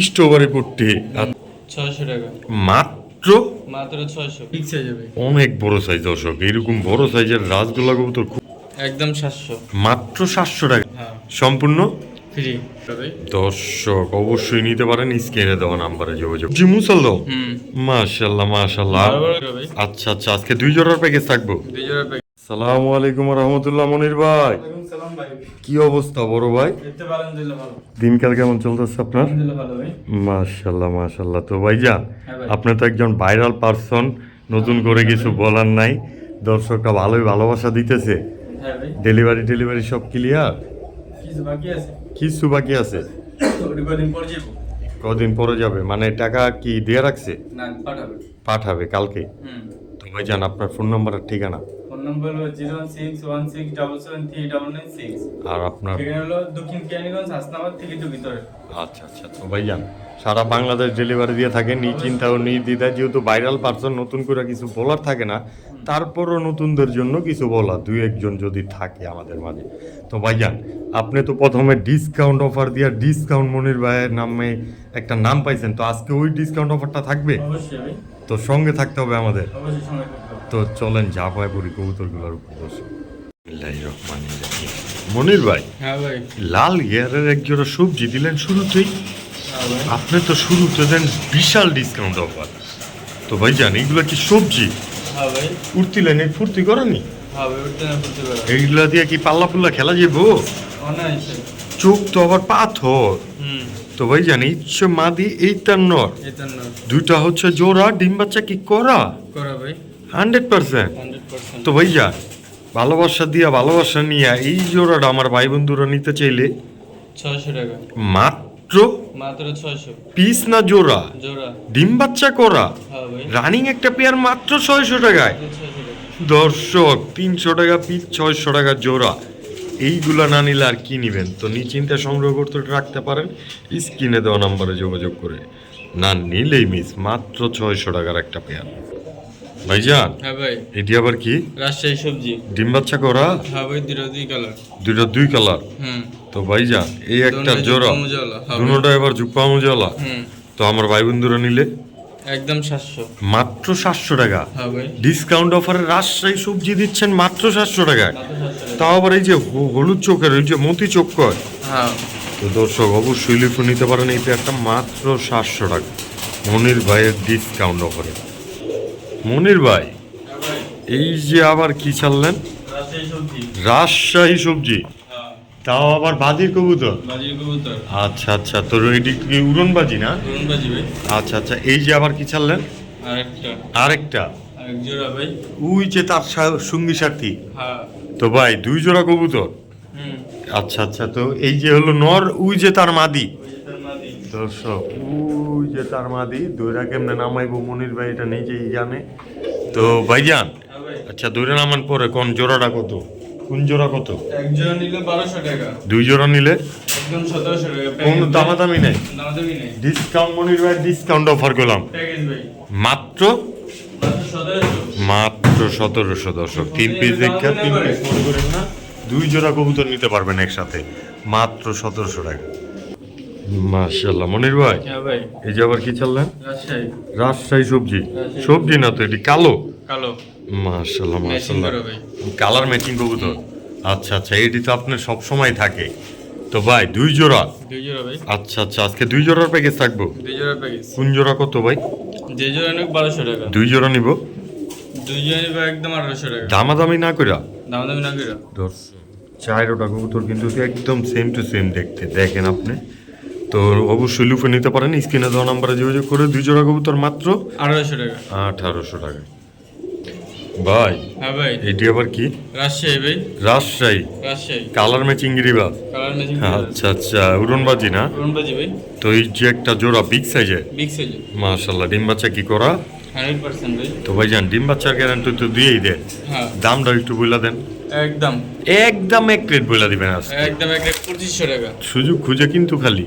Strawberry পট্টি ছয়শো টাকা। মাত্র? মাত্র ছয়শো। ফিক্স যাবে অনেক বড় সাইজ দর্শক এরকম বড় সাইজের রাজগোলা কবুতর খুব একদম সাতশো। মাত্র সাতশো টাকা। হ্যাঁ। সম্পূর্ণ? ফ্রি দর্শক অবশ্যই নিতে পারেন স্ক্রিনে দেওয়া নাম্বারে যোগাযোগ। জি মুসাল দাও মাশাল্লাহ আচ্ছা আচ্ছা আজকে দুই জোড়ার প্যাকেজ থাকব? দুই জোড়া প্যাক সালামু আলাইকুম রহমতুল্লাহ মনির ভাই। কি অবস্থা বড় ভাই? দিনকাল কেমন চলতেছে আপনার? মাশাল্লাহ মাশাল্লাহ তো ভাইজান হ্যাঁ ভাই। আপনি তো একজন ভাইরাল পারসন নতুন করে কিছু বলার নাই। দর্শকরা ভালোই ভালোবাসা দিতেছে। হ্যাঁ ডেলিভারি ডেলিভারি সব ক্লিয়ার? কিছু বাকি আছে? কদিন পর যাব। মানে টাকা কি দিয়ে রাখছে? পাঠাবে। কালকে? তো ভাইজান আপনার ফোন নাম্বার আর ঠিকানা? নম্বর হলো zero one six one six double seven three double nine six আর আপনার ঠিকানা হলো দক্ষিণ কেরানীগঞ্জ হাসনাবাদ থেকে একটু ভিতরে। আচ্ছা আচ্ছা তো ভাইজান সারা বাংলাদেশ ডেলিভারি দিয়ে থাকে নিশ্চিন্তা ও নির্দ্বিধায় যেহেতু ভাইরাল পার্সন নতুন করে কিছু বলার থাকে না তারপরও নতুনদের জন্য কিছু বলা দুই একজন যদি থাকে আমাদের মাঝে। তো ভাইজান আপনি তো প্রথমে ডিসকাউন্ট অফার দিয়ে ডিসকাউন্ট মনির ভাইয়ের নামে একটা নাম পাইছেন তো আজকে ওই ডিসকাউন্ট অফারটা থাকবে? তো সঙ্গে থাকতে হবে আমাদের। অবশ্যই সঙ্গে। তো চলেন যা পায় পরি কবুতরগুলোর উপর। মনির ভাই হ্যাঁ লাল গিয়ারের এক জোড়া সবজি দিলেন শুরুতেই। হ্যাঁ আপনি তো শুরুতে দেন বিশাল ডিসকাউন্ট অফার তো ভাই জান এগুলো কি সবজি? হ্যাঁ ভাই। ফুর্তি লাইনে ফুর্তি করেনি ভাই উঠতে এইগুলা দিয়ে কি পাল্লা পুল্লা খেলা যাব চোখ তো আবার পাথর। তো ভাই জান ইচ্ছে মাদি এইটার নর। দুইটা হচ্ছে জোড়া ডিম বাচ্চা কি করা? করা ভাই। Hundred percent. তো ভাইয়া ভালোবাসা দিয়া ভালোবাসা নিয়ে এই জোড়াটা আমার ভাই বন্ধুরা নিতে চাইলে ছয়শো টাকা। মাত্র মাত্র ছয়শো। পিস না জোড়া? জোড়া। ডিম বাচ্চা করা? হ্যাঁ রানিং একটা পেয়ার মাত্র ছয়শো টাকায়। দর্শক তিনশো টাকা পিস ছয়শো টাকা জোড়া। এইগুলা না নিলে আর কি নিবেন? তো নিশ্চিন্তে সংগ্রহ করতে রাখতে পারেন। স্ক্রিনে দেওয়া নাম্বারে যোগাযোগ করে। না নিলেই মিস মাত্র ছয়শো টাকার একটা পেয়ার। ভাইজান হ্যাঁ ভাই। এটি আবার কি? রাজশাহী সবজি। ডিম বাচ্চা করা? হ্যাঁ ভাই দুটো দুই কালার। দুইটা দুই কালার? হুম। তো ভাইজান এই একটা জোড়া হ্যাঁ। দুটোটা এবার জুপ্পা হুম। তো আমার ভাই বন্ধুরা নিলে? একদম সাতশো। মাত্র সাতশো টাকা। হ্যাঁ ডিসকাউন্ট অফারে রাজশাহী সবজি দিচ্ছেন মাত্র সাতশো টাকায়। টাকা। তাও আবার এই যে হলুদ চোখের ওই যে মতি চোখ কয়? হ্যাঁ। তো দর্শক অবশ্যই লিখে নিতে পারেন এই পেয়ারটা মাত্র সাতশো টাকা। মনির ভাইয়ের ডিসকাউন্ট অফারে মনির ভাই এই যে আবার কি ছাড়লেন? রাজশাহী সবজি। হ্যাঁ। তাও আবার বাজির কবুতর? আচ্ছা আচ্ছা তোর এটি কি উড়ন বাজি না আচ্ছা আচ্ছা এই যে আবার কি ছাড়লেন? আরেকটা। ওই যে তার সঙ্গী সাথী। হ্যাঁ। তো ভাই দুই জোড়া কবুতর? আচ্ছা আচ্ছা তো এই যে হলো নর ওই যে তার মাদি। দর্শক ওই যে তার মাদি দৈরা কেমনে নামাইবো মনির ভাই এটা নিজেই জানে। তো ভাইজান আচ্ছা দৈরা নামান পরে কোন জোড়াটা কত? কোন জোড়া কত? এক জোড়া নিলে বারোশো টাকা। দুই জোড়া নিলে? একদম সতেরোশো টাকা। কোনো দামাদামি নেই? দামাদামি নেই। ডিসকাউন্ট মনির ভাই ডিসকাউন্ট অফার করলাম। প্যাকেজ ভাই। মাত্র? মাত্র সতেরোশো। দর্শক। তিন পিস দেখা তিন পিস মনে করেন না। দুই জোড়া কবুতর নিতে পারবেন একসাথে। মাত্র সতেরোশো টাকা। মাশাল্লাহ মনির ভাই হ্যাঁ এই যে আবার কি চাললেন রাজশাহী। সবজি। সবজি না তো এটি কালো? কালো। মাশাল্লাহ মাশাল্লাহ ভাই। কালার ম্যাচিং কবুতর। আচ্ছা আচ্ছা এটি তো আপনার সব সময় থাকে। তো ভাই দুই জোড়া? দুই জোড়া ভাই। আচ্ছা আচ্ছা আজকে দুই জোড়ার প্যাকেজ থাকব? দুই জোড়া প্যাকেজ কোন জোড়া কত ভাই? যে জোড়া নেব বারোশো টাকা। দুই জোড়া নিব? দুই জোড়া নেব একদম আঠারোশো টাকা। দামাদামি না কইরা? দামাদামি না করে চারোটা কবুতর কিন্তু একদম সেম টু সেম দেখতে। দেখেন আপনি তো অবশ্যই লুফে নিতে পারেন। স্ক্রিনে দেওয়া নাম্বারে যোগাযোগ করে দুই জোড়া কবুতর মাত্র আঠারোশো টাকা। আঠারোশো টাকা। ভাই হ্যাঁ ভাই। এটি আবার কি? রাজশাহী ভাই। রাজশাহী। রাজশাহী। কালার ম্যাচিং গিরিবাজ। কালার ম্যাচিং আচ্ছা আচ্ছা উড়নবাজি না? করুন বাজি ভাই। তো এই যে একটা জোড়া বিগ সাইজের বিগ সাইজ মাশাল্লাহ ডিম বাচ্চা কি করা? পার্সেন্ট ভাই। তো ভাইজান ডিম বাচ্চার গ্যারান্টি তো দিয়েই দেন। হ্যাঁ। দামটা একটু বইলা দেন। একদম। একদম এক প্লেট বইলা দিবেন আজকে। একদম একটা পঁচিশশো টাকা। সুযোগ খুঁজে কিন্তু খালি।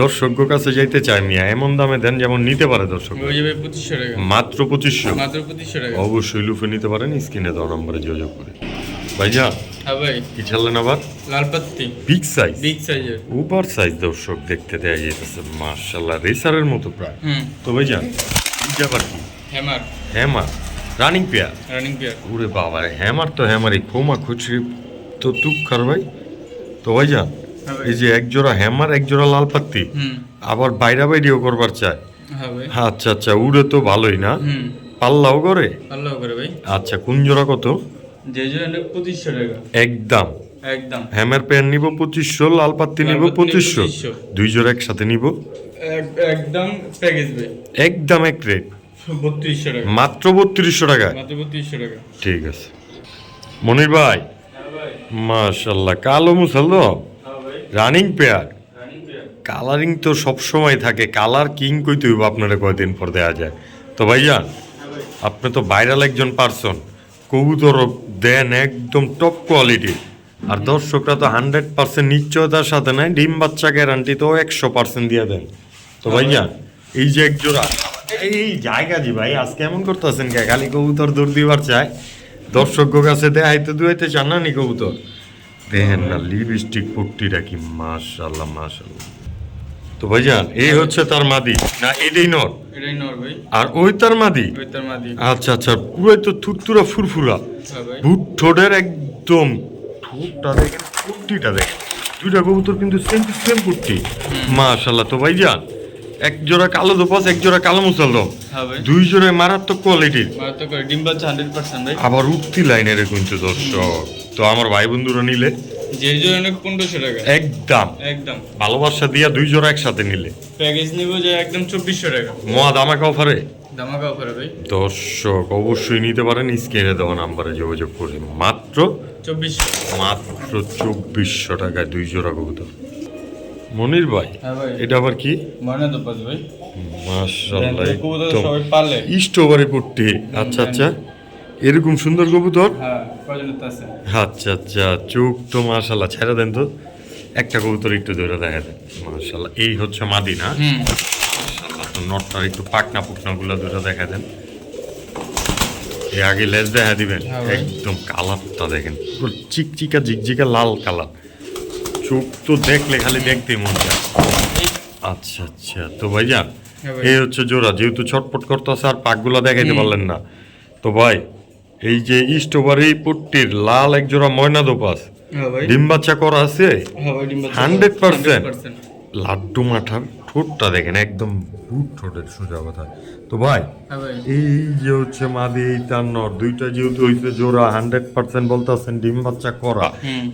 দর্শক কাছে যাইতে চায় মিয়া এমন দামে দেন যেমন নিতে পারে দর্শক পঁচিশশো টাকা। মাত্র পঁচিশশো। মাত্র পঁচিশশো টাকা। অবশ্যই লুফে নিতে পারেন স্ক্রিনে দেওয়া নম্বরে যোগাযোগ করে। ভাইজান হ্যাঁ ভাই। কি ছাড়লেন আবার? লালপাত্তি বিগ সাইজ বিগ সাইজের ওভার সাইজ দর্শক দেখতে দেয়া যেতেছে মার্শাল্লাহ রেসারের মতো প্রায়। তো ভাই যান এটা কি? Hammer. Hammer. Running pair running pair ওরে বাবা হ্যামার তো হ্যামারই খোমা খুচরি তো তুক খার ভাই। তো ভাই যান হ্যাঁ ভাই। এই যে এক জোড়া হ্যামার এক জোড়া লাল পাত্তি আবার বাইরা বাইরেও করবার চায় আচ্ছা আচ্ছা উড়ে তো ভালোই না। পাল্লাও করে? আল্লাহ করে ভাই। আচ্ছা কোন জোড়া কত? যে জন্য পঁচিশশো টাকা। একদম। একদম। হ্যামার প্যান নিব পঁচিশশো লাল পাত্তি নিব পঁচিশশো। দুই জোড়া একসাথে নিব। একদম প্যাকেজ ভাই। একদম এক রেট বত্রিশশো টাকা। মাত্র বত্রিশশো টাকা? মাত্র বত্রিশশো টাকা। ঠিক আছে। মনির ভাই হ্যাঁ মাশাল্লাহ কালো মুসাল তো? রানিং পেয়ার কালারিং তো সব সময় থাকে। কালার কিং কইতে হইব আপনারা কয়দিন পর দেওয়া যায়। তো ভাইজান হ্যাঁ আপনি তো ভাইরাল একজন পার্সন কবুতর দেন একদম টপ কোয়ালিটি আর দর্শকরা তো হান্ড্রেড পার্সেন্ট নিশ্চয়তার সাথে নেয়। ডিম বাচ্চা গ্যারান্টি তো একশো পার্সেন্ট দিয়ে দেন। তো ভাইজান এই যে একজোড়া এই জায়গা জি ভাই আজকে এমন করতেছেন কে? খালি কবুতর দৌড় দিবার চায়। দর্শক কাছে দেখাইতে দুয়াইতে চান না নি কবুতর? দেখেন না লিপস্টিক পুট্টিটা কি মাশাল্লাহ মাশাল্লাহ তো ভাইজান এই হচ্ছে তার মাদি। না এটাই নর। এটাই নর ভাই। আর ওই তার মাদি? ওই তার মাদি। আচ্ছা আচ্ছা পুরোই তো থুরথুরা ফুরফুরা। হ্যাঁ ভুট ঠোঁটের একদম ঠোঁটটা দেখেন পুট্টিটা দেখেন। দুইটা কবুতর কিন্তু সেম টু সেম পুট্টি মাশাল্লাহ তো ভাইজান এক জোড়া কালো দোপাস এক জোড়া কালো ভাই দুই জোড়ায় মারাত্মক কোয়ালিটির মারাত্মক করে ডিম বাচ্চা হান্ড্রেড পার্সেন্ট ভাই। আবার উঠতি লাইনের কিন্তু দর্শক। তো আমার ভাই বন্ধুরা নিলে। যে জন্য পনেরোশো টাকা। একদম। একদম। ভালোবাসা দিয়া দুই জোড়া একসাথে নিলে। প্যাকেজ নিব যে একদম চব্বিশশো টাকা। মহা দামাকা অফারে দামাকা অফারে ভাই। দর্শক অবশ্যই নিতে পারেন স্ক্রিনে দেওয়া নাম্বারে যোগাযোগ করে। মাত্র চব্বিশশো। মাত্র চব্বিশশো টাকায় দুই জোড়া কবুতর। মনির ভাই? হ্যাঁ এটা আবার কি? তো পাস ভাই। মাশাআল্লাহ কবুতর একদম। সবাই পারলে। স্ট্রবেরি পট্টি আচ্ছা আচ্ছা। এরকম সুন্দর কবুতর? হ্যাঁ আচ্ছা আচ্ছা। চোখ তো মাশাআল্লাহ ছেড়ে দেন তো। একটা কবুতর একটু ধরে দেখা দেন মাশাআল্লাহ এই হচ্ছে মাদি না? হুম। মাশাআল্লাহ তো নটটার একটু পাকনা পুকনা গুলো দুটো দেখা দেন এ আগে লেজ দেখা দিবেন। হ্যাঁ একদম কালারটা দেখেন। চিকচিকা জিকজিকা লাল কালার। চোখ তো দেখলে খালি দেখতে মন আচ্ছা আচ্ছা তো ভাইজান হ্যাঁ ভাই। এই হচ্ছে জোড়া যেহেতু ছটপট করতেছে আর পাকগুলো দেখাইতে পারলেন না। তো ভাই এই যে স্ট্রবেরি পুট্টির লাল এক জোড়া ময়না দোপাস হ্যাঁ ডিম বাচ্চা করা আছে? হ্যাঁ 100% 100% লাড্ডু মাঠার ঠোঁটটা দেখেন একদম বুট ঠোঁটের সোজা কথা। তো ভাই হ্যাঁ এই যে হচ্ছে মাদি এই তার নর দুইটা যেহেতু হইছে জোড়া হান্ড্রেড পার্সেন্ট বলতেছেন ডিম বাচ্চা করা।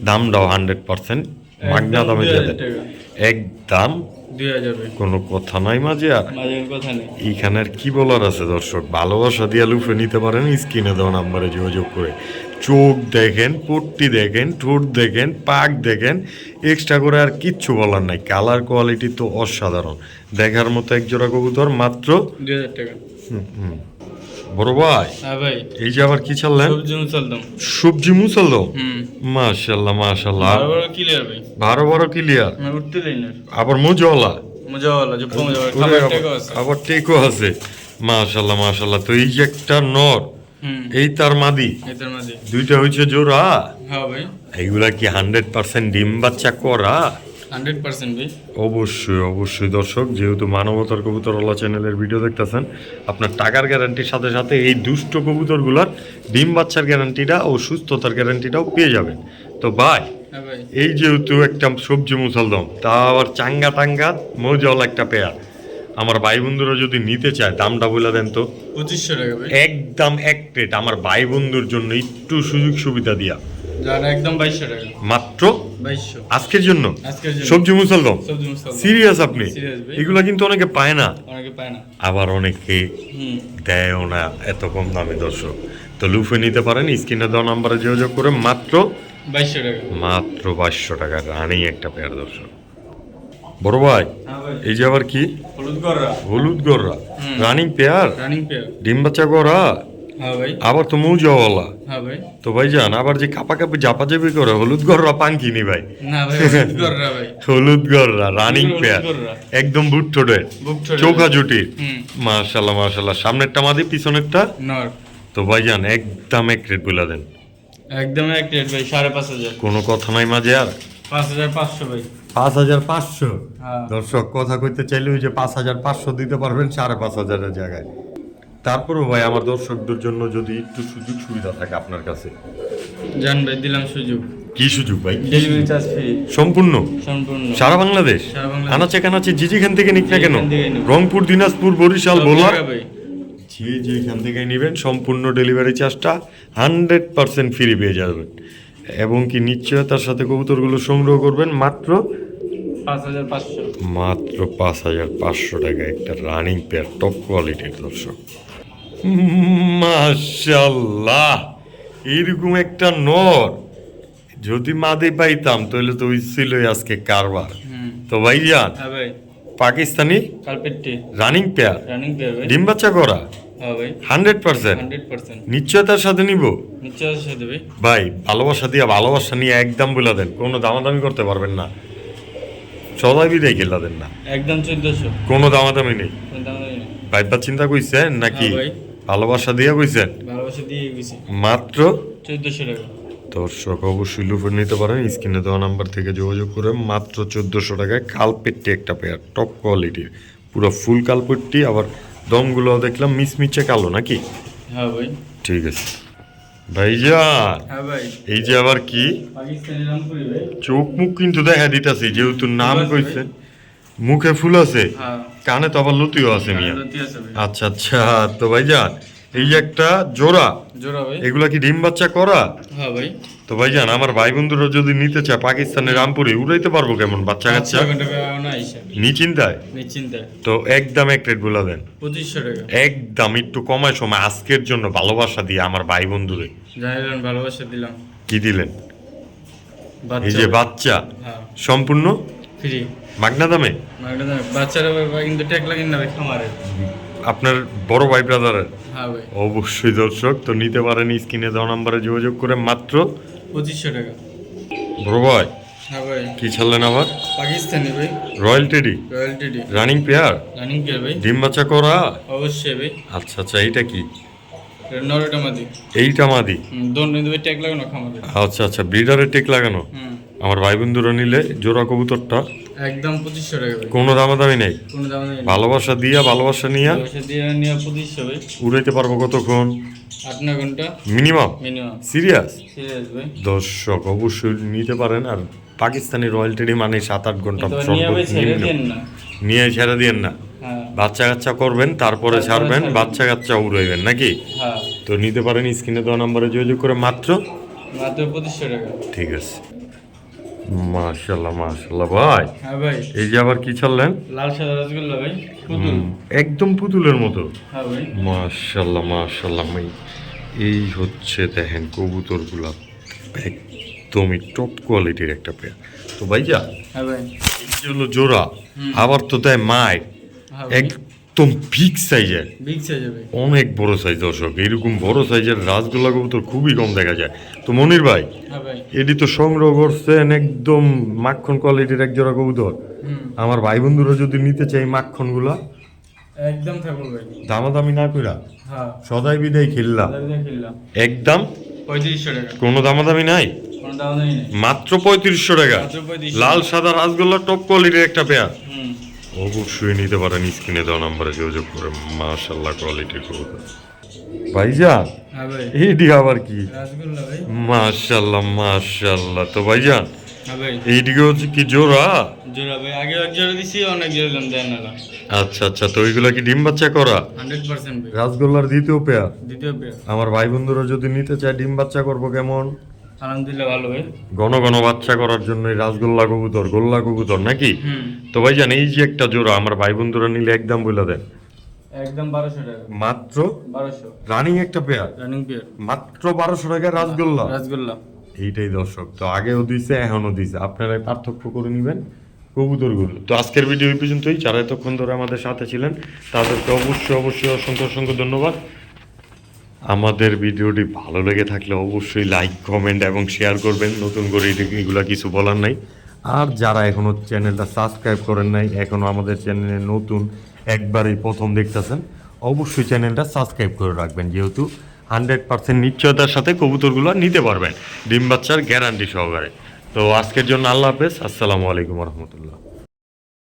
দামটাও হান্ড্রেড পার্সেন্ট। মাগনা দামে দিয়ে দেন। একদম কোনো কথা নাই মাঝে আর? এইখানে আর কি বলার আছে দর্শক? ভালোবাসা দিয়ে লুফে নিতে পারেন স্ক্রিনে দেওয়া নাম্বারে যোগাযোগ করে। চোখ দেখেন পট্টি দেখেন ঠোঁট দেখেন পাক দেখেন এক্সট্রা করে আর কিচ্ছু বলার নাই। কালার কোয়ালিটি তো অসাধারণ। দেখার মতো এক জোড়া কবুতর মাত্র দুই হাজার টাকা। হুম, হুম। বড় ভাই হ্যাঁ ভাই। এই যে আবার কি ছাড়লেন সবজি মুসলদম সবজি মাশাল্লাহ বড় বড় ক্লিয়ার ভাই। উঠতে আবার মুজওয়ালা? যে আবার- টাকা আছে। টেকও আছে। মাশাল্লাহ তো এই যে একটা নর হুম। এই তার মাদি। দুইটা হয়েছে জোড়া। হ্যাঁ ভাই। এইগুলা কি হান্ড্রেড পার্সেন্ট ডিম বাচ্চা করা? হান্ড্রেড পার্সেন্ট ভাই। অবশ্যই অবশ্যই। দর্শক যেহেতু মানবতার কবুতর কবুতরওয়ালা চ্যানেলের ভিডিও দেখতেছেন আপনার টাকার গ্যারান্টির সাথে সাথে এই দুষ্ট কবুতরগুলার ডিম বাচ্চার গ্যারান্টিটা ও সুস্থতার গ্যারান্টিটাও পেয়ে যাবেন। তো ভাই হ্যাঁ এই যেহেতু একটা সবজি মুসালদম তা আবার চাঙ্গা টাঙ্গা মজাওয়ালা একটা পেয়ার। আমার ভাই বন্ধুরা যদি নিতে চায় দামটা বলে দেন তো। পঁচিশশো টাকা একদম এক প্লেট আমার ভাই বন্ধুর জন্য একটু সুযোগ সুবিধা দিয়া। একদম বাইশশো টাকা। মাত্র? বাইশশো। আজকের জন্য? সবজি সিরিয়াস আপনি? ভাই। এগুলা কিন্তু অনেকে পায় না। অনেকে পায় না। আবার অনেকে দেয়ও না এত কম দামে দর্শক। তো লুফে নিতে পারেন স্ক্রিনে দেওয়া নাম্বারে যোগাযোগ করে মাত্র বাইশশো টাকা। মাত্র বাইশশো টাকা রানি একটা পেয়ার দর্শক। বড় ভাই হ্যাঁ এই যে আবার কি? হলুদ গররা। হলুদ গররা। রানিং পেয়ার রানিং পেয়ার ডিম বাচ্চা ভাই আবার তো মৌজাওয়ালা হ্যাঁ ভাই। তো ভাই যান আবার যে কাপা কাপি জাপা জাপি করে হলুদ গররা পাঙ্কি নি ভাই। হলুদ গররা ভাই। রানিং পেয়ার একদম বুট ঠোঁটের চোখা জুটির হুম। মাশাল্লাহ মাশাল্লাহ। সামনেরটা মাদি পিছনেরটা? নর। তো ভাইজান একদম এক রেট বলে দেন। একদম এক রেট ভাই সাড়ে পাঁচ হাজার। কোনো কথা নাই মাঝে আর? পাঁচ হাজার পাঁচশো ভাই। পাঁচ হাজার পাঁচশো? হ্যাঁ। দর্শক কথা কইতে চাইলে ওই যে পাঁচ হাজার পাঁচশো দিতে পারবেন সাড়ে পাঁচ হাজারের জায়গায়। তারপরেও ভাই আমার দর্শকদের জন্য যদি একটু সুযোগ সুবিধা থাকে আপনার কাছে। জান ভাই দিলাম সুযোগ। কি সুযোগ ভাই? ডেলিভারি চার্জ ফ্রি সম্পূর্ণ? সম্পূর্ণ। সারা বাংলাদেশ? সারা বাংলাদেশ। আনাচে কানাচে যে যেখান থেকে নিক না কেন। রংপুর দিনাজপুর বরিশাল ভাই। যে যেখান থেকে নেবেন সম্পূর্ণ ডেলিভারি চার্জটা হান্ড্রেড পার্সেন্ট ফ্রি পেয়ে যাবেন। এবং কি নিশ্চয়তার সাথে কবুতরগুলো সংগ্রহ করবেন মাত্র পাঁচ হাজার পাঁচশো। মাত্র পাঁচ হাজার পাঁচশো টাকা। একটা রানিং পেয়ার টপ কোয়ালিটির দর্শক। মাশাল্লাহ এরকম একটা নর। যদি মাদে পাইতাম তাহলে তো ওই ছিলই আজকে কারবার। তো ভাইজান হ্যাঁ পাকিস্তানি রানিং পেয়ার। ভাই। ডিম বাচ্চা করা। হ্যাঁ হান্ড্রেড পার্সেন্ট। নিশ্চয়তার সাথে নিব? ভাই ভাই ভালোবাসা দিয়ে ভালোবাসা নিয়ে একদম বলে দেন। কোনো দামাদামি করতে পারবেন না। সদাই বিদায় খেলা দেন না। একদম চোদ্দশো। কোনো দামাদামি নেই। দাম নেই। চিন্তা কইছেন নাকি? হ্যাঁ ভাই। ভালোবাসা দিয়ে কইছেন ভালোবাসা দিয়ে গেছি মাত্র? চোদ্দশো টাকা। দর্শক অবশ্যই লুফে নিতে পারেন স্ক্রিনে দেওয়া নাম্বার থেকে যোগাযোগ করে মাত্র চোদ্দোশো টাকায় কালপেট্টি একটা পেয়ার টপ কোয়ালিটির পুরো ফুল কালপেট্টি আবার দমগুলো দেখলাম মিচমিচে কালো নাকি? হ্যাঁ ভাই। ঠিক আছে। ভাইজান হ্যাঁ ভাই। এই যে আবার কি? পাকিস্তানি রামপুরি ভাই। চোখ মুখ কিন্তু দেখা দিতেছে যেহেতু নাম কইছে। মুখে ফুল আছে? হ্যাঁ। কানে তো আবার লতিও আছে মিয়া। আচ্ছা আচ্ছা তো ভাইজান এই যে একটা জোড়া জোড়া ভাই। এগুলা কি ডিম বাচ্চা করা? হ্যাঁ ভাই। তো ভাইজান আমার ভাই বন্ধুরা যদি নিতে চায় পাকিস্তানের রামপুরে উড়াইতে পারব কেমন বাচ্চা কাচ্চা? আচ্ছা ঘণ্টা না আইসা নি চিন্তায় নিশ্চিন্তায়। তো একদম এক রেট বলে দেন। পঁচিশশো টাকা। একদম একটু কমায় সময় আজকের জন্য ভালোবাসা দিয়ে আমার ভাই বন্ধুরে জানালেন ভালোবাসা দিলাম। কি দিলেন? এই যে বাচ্চা। হ্যাঁ। সম্পূর্ণ? ফ্রি। মাগনা দামে মাগনা দামে বাচ্চারা কিন্তু ট্যাগ লাগেন না ভাই খামারে। আপনার বড় ভাই ব্রাদারের হ্যাঁ অবশ্যই দর্শক তো নিতে পারেন স্ক্রিনে দেওয়া নাম্বারে যোগাযোগ করে মাত্র পঁচিশশো টাকা। বড় ভাই হ্যাঁ কি ছাড়লেন আবার? পাকিস্তানি ভাই। Royal teddy? রয়্যালটি ডি রানিং পেয়ার? রানিং কেয়ার ভাই। ডিম বাচ্চা করা? অবশ্যই ভাই। আচ্ছা আচ্ছা এইটা কি? নরটা মাদি। এইটা মাদি? দোন ট্যাগ লাগানো খামারে। আচ্ছা আচ্ছা ব্রিডারের টেক লাগানো? হুম। আমার ভাই বন্ধুরা নিলে জোড়া কবুতরটা একদম পঁচিশশো টাকা কোনো দামাদামি নেই। নেই। ভালোবাসা দিয়া ভালোবাসা নিয়া। উড়াইতে পারব কতক্ষণ? আট ন ঘণ্টা। মিনিমাম মিনিমাম সিরিয়াস সিরিয়াস ভাই। দর্শক অবশ্যই নিতে পারেন। আর পাকিস্তানি রয়্যাল টেডি মানে সাত আট ঘণ্টা নিয়ে ছেড়ে দিয়েন না। হ্যাঁ। বাচ্চা কাচ্চা করবেন তারপরে ছাড়বেন ছাড়বেন। বাচ্চা কাচ্চা উড়াইবেন নাকি? হ্যাঁ। তো নিতে পারেন স্ক্রিনে দেওয়া নাম্বারে যোগাযোগ করে মাত্র মাত্র পঁচিশশো টাকা। ঠিক আছে। মাশাল্লাহ মাশাল্লাহ ভাই হ্যাঁ ভাই। এই যে আবার কি ছাড়লেন? লাল সাদা রসগোল্লা ভাই পুতুল। একদম পুতুলের মতো। হ্যাঁ ভাই। মাশাল্লাহ মাশাল্লাহ ভাই। এই হচ্ছে দেখেন কবুতরগুলা। একদমই টপ কোয়ালিটির একটা পেয়ার তো ভাইয়া হ্যাঁ ভাই। এই হলো জোড়া আবার তো দেয় মায় হ্যাঁ ভাই। একদম বিগ সাইজের বিগ অনেক বড় সাইজ দর্শক এরকম বড় সাইজের রাসগোল্লা কবুতর খুবই কম দেখা যায়। তো মনির ভাই হ্যাঁ এটি তো সংগ্রহ করছেন একদম মাখন কোয়ালিটির এক জোড়া কবুতর। আমার ভাই বন্ধুরা যদি নিতে চাই মাখনগুলা একদম থাকব ভাই। দামাদামি না কইরা হ্যাঁ। সদাই বিদায় খেললা খেললাম। একদম পঁয়ত্রিশশো টাকা। কোনো দামাদামি নাই? মাত্র পঁয়ত্রিশশো টাকা। লাল সাদা রাসগোল্লা টপ কোয়ালিটির একটা পেয়ার অবশ্যই নিতে পারেন স্ক্রিনে দেওয়া নাম্বারে যোগাযোগ করে। মাশাল্লাহ কোয়ালিটির কবুতর ভাইজান হ্যাঁ এইটি আবার কি? মাশাল্লাহ মাশাল্লাহ তো ভাইজান হ্যাঁ ভাই। এইদিকে হচ্ছে কি জোড়া? জোড়া ভাই আগে এক জোড়া দিছি অনেক জোড়া দেন না আচ্ছা আচ্ছা তো ওইগুলা কি ডিম বাচ্চা করা? হান্ড্রেড পার্সেন্ট ভাই। রাসগোল্লার দ্বিতীয় পেয়ার। দ্বিতীয় পেয়ার। আমার ভাই বন্ধুরা যদি নিতে চায় ডিম বাচ্চা করব কেমন? আলহামদুলিল্লাহ ভালো ভাই। ঘন ঘন বাচ্চা করার জন্য এই রাসগোল্লা কবুতর গোল্লা কবুতর নাকি? তো ভাইজান এই যে একটা জোড়া আমার ভাই বন্ধুরা নিলে একদম বলে দেন। একদম টাকা। মাত্র? রানিং একটা পেয়ার? Running pair. মাত্র টাকা রাসগোল্লা? রসগোল্লা। এইটাই দর্শক তো আগেও দিছে এখনও দিছে। আপনারা পার্থক্য করে নেবেন কবুতরগুলো। তো আজকের ভিডিও এই পর্যন্তই। যারা এতক্ষণ ধরে আমাদের সাথে ছিলেন তাদেরকে অবশ্যই অবশ্যই অসংখ্য অসংখ্য ধন্যবাদ। আমাদের ভিডিওটি ভালো লেগে থাকলে অবশ্যই লাইক কমেন্ট এবং শেয়ার করবেন। নতুন করে এগুলা কিছু বলার নাই। আর যারা এখনও চ্যানেলটা সাবস্ক্রাইব করেন নাই এখনও আমাদের চ্যানেলে নতুন, একবারই প্রথম দেখতেছেন, অবশ্যই চ্যানেলটা সাবস্ক্রাইব করে রাখবেন। যেহেতু হান্ড্রেড পার্সেন্ট নিশ্চয়তার সাথে কবুতরগুলো নিতে পারবেন, ডিম বাচ্চার গ্যারান্টি সহকারে। তো আজকের জন্য আল্লাহ হাফেজ। আসসালামু আলাইকুম রহমতুল্লাহ।